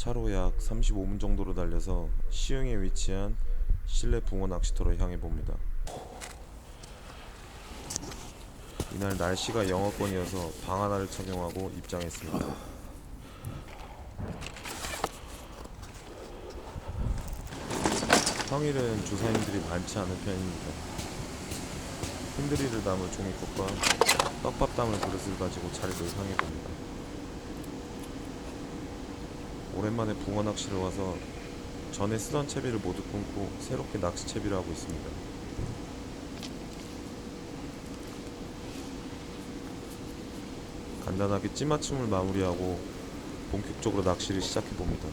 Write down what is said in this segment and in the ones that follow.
차로 약 35분 정도로 달려서 시흥에 위치한 실내 붕어 낚시터로 향해 봅니다. 이날 날씨가 영하권이어서 방 하나를 착용하고 입장했습니다. 평일은 조사님들이 많지 않은 편입니다. 흔들이를 담을 종이컵과 떡밥 담을 그릇을 가지고 자리를 향해 봅니다. 오랜만에 붕어 낚시를 와서 전에 쓰던 채비를 모두 끊고 새롭게 낚시 채비를 하고 있습니다. 간단하게 찌맞춤을 마무리하고 본격적으로 낚시를 시작해 봅니다.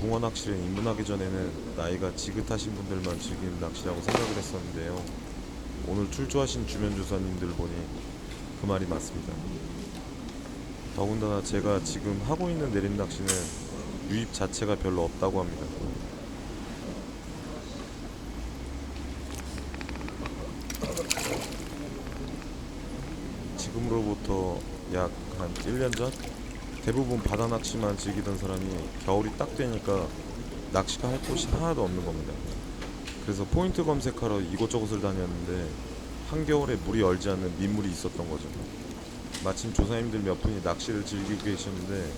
붕어 낚시를 입문하기 전에는 나이가 지긋하신 분들만 즐기는 낚시라고 생각을 했었는데요. 오늘 출조하신 주변 조사님들 보니 그 말이 맞습니다. 더군다나 제가 지금 하고 있는 내림 낚시는 유입 자체가 별로 없다고 합니다. 지금으로부터 약 한 1년 전 대부분 바다 낚시만 즐기던 사람이 겨울이 딱 되니까 낚시가 할 곳이 하나도 없는 겁니다. 그래서 포인트 검색하러 이곳저곳을 다녔는데 한겨울에 물이 얼지 않는 민물이 있었던 거죠. 마침 조사님들 몇 분이 낚시를 즐기고 계셨는데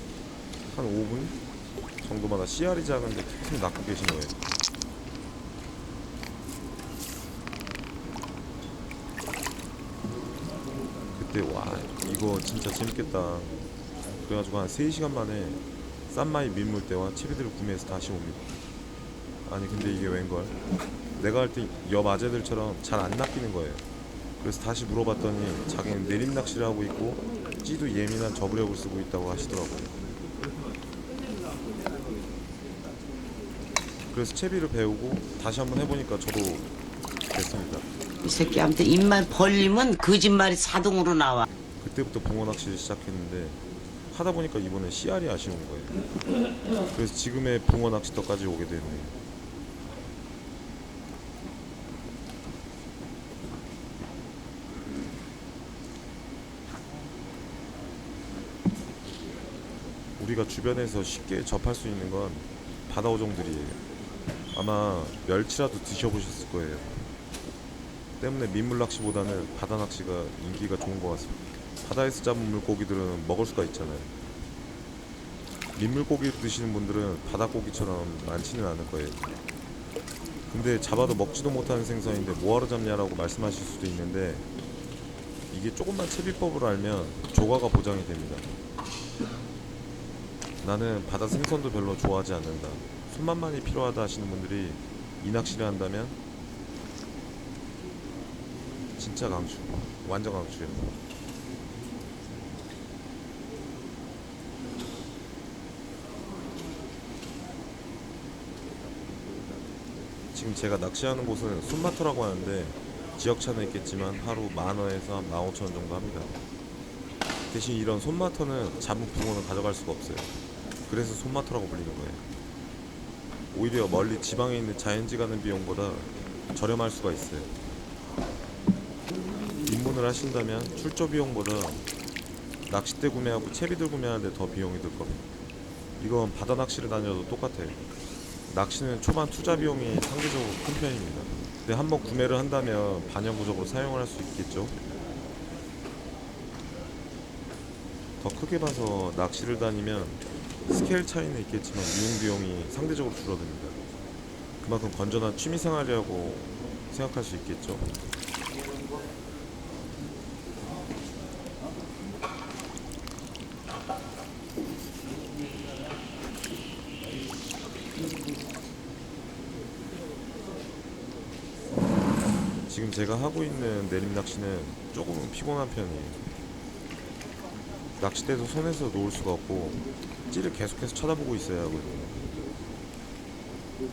한 5분 정도마다 씨알이 작은데 계속 낚고 계신 거예요. 그때 와 이거 진짜 재밌겠다. 그래가지고 한 3시간 만에 싼마이 민물대와 채비들을 구매해서 다시 옵니다. 아니 근데 이게 웬걸? 내가 할 때 옆 아재들처럼 잘 안 낚이는 거예요. 그래서 다시 물어봤더니 자기는 내림 낚시를 하고 있고 찌도 예민한 저부력을 쓰고 있다고 하시더라고요. 그래서 채비를 배우고 다시 한번 해보니까 저도 됐습니다. 이 새끼한테 입만 벌리면 거짓말이 자동으로 나와. 그때부터 붕어 낚시를 시작했는데 하다 보니까 이번에 씨알이 아쉬운 거예요. 그래서 지금의 붕어 낚시터까지 오게 됐네요. 우리가 주변에서 쉽게 접할 수 있는 건 바다 어종들이에요. 아마 멸치라도 드셔보셨을 거예요. 때문에 민물 낚시보다는 바다 낚시가 인기가 좋은 것 같습니다. 바다에서 잡은 물고기들은 먹을 수가 있잖아요. 민물고기 드시는 분들은 바다고기처럼 많지는 않을 거예요. 근데 잡아도 먹지도 못하는 생선인데 뭐하러 잡냐라고 말씀하실 수도 있는데 이게 조금만 채비법을 알면 조과가 보장이 됩니다. 나는 바다 생선도 별로 좋아하지 않는다. 손맛만이 필요하다 하시는 분들이 이 낚시를 한다면 진짜 강추. 완전 강추예요. 지금 제가 낚시하는 곳은 순마터라고 하는데 지역차는 있겠지만 하루 만 원에서 한만 오천 원 정도 합니다. 대신 이런 손마터는 잡은 붕어는 가져갈 수가 없어요. 그래서 손마터라고 불리는 거예요. 오히려 멀리 지방에 있는 자연지 가는 비용보다 저렴할 수가 있어요. 입문을 하신다면 출조 비용보다 낚싯대 구매하고 채비들 구매하는데 더 비용이 들 겁니다. 이건 바다 낚시를 다녀도 똑같아요. 낚시는 초반 투자 비용이 상대적으로 큰 편입니다. 근데 한번 구매를 한다면 반영구적으로 사용을 할 수 있겠죠. 더 크게 봐서 낚시를 다니면 스케일 차이는 있겠지만 이용 비용이 상대적으로 줄어듭니다. 그만큼 건전한 취미 생활이라고 생각할 수 있겠죠. 지금 제가 하고 있는 내림 낚시는 조금은 피곤한 편이에요. 낚싯대도 손에서 놓을 수가 없고 찌를 계속해서 쳐다보고 있어야 하거든요.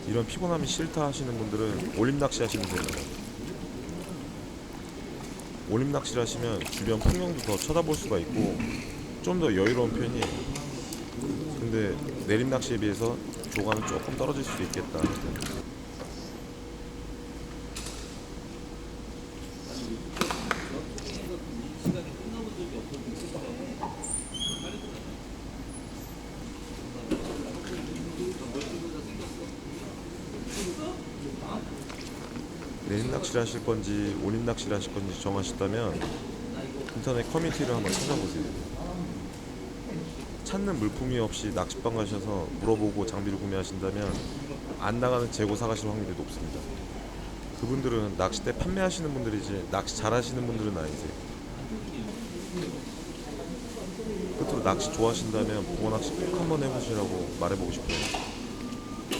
이런 피곤함이 싫다 하시는 분들은 올림 낚시 하시면 됩니다. 올림 낚시를 하시면 주변 풍경도 더 쳐다볼 수가 있고 좀 더 여유로운 편이에요. 근데 내림 낚시에 비해서 조과는 조금 떨어질 수도 있겠다. 내린 낚시를 하실 건지 올인 낚시를 하실 건지 정하셨다면 인터넷 커뮤니티를 한번 찾아보세요. 찾는 물품이 없이 낚시방 가셔서 물어보고 장비를 구매하신다면 안 나가는 재고 사가실 확률이 높습니다. 그분들은 낚싯대 판매하시는 분들이지 낚시 잘하시는 분들은 아니세요. 끝으로 낚시 좋아하신다면 붕어 낚시 꼭 한번 해보시라고 말해보고 싶어요.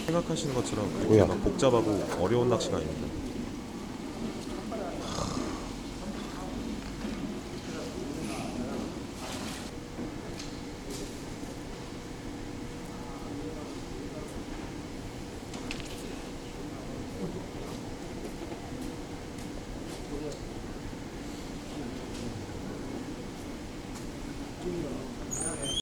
생각하시는 것처럼 그렇게? 막 복잡하고 어려운 낚시가 아닙니다.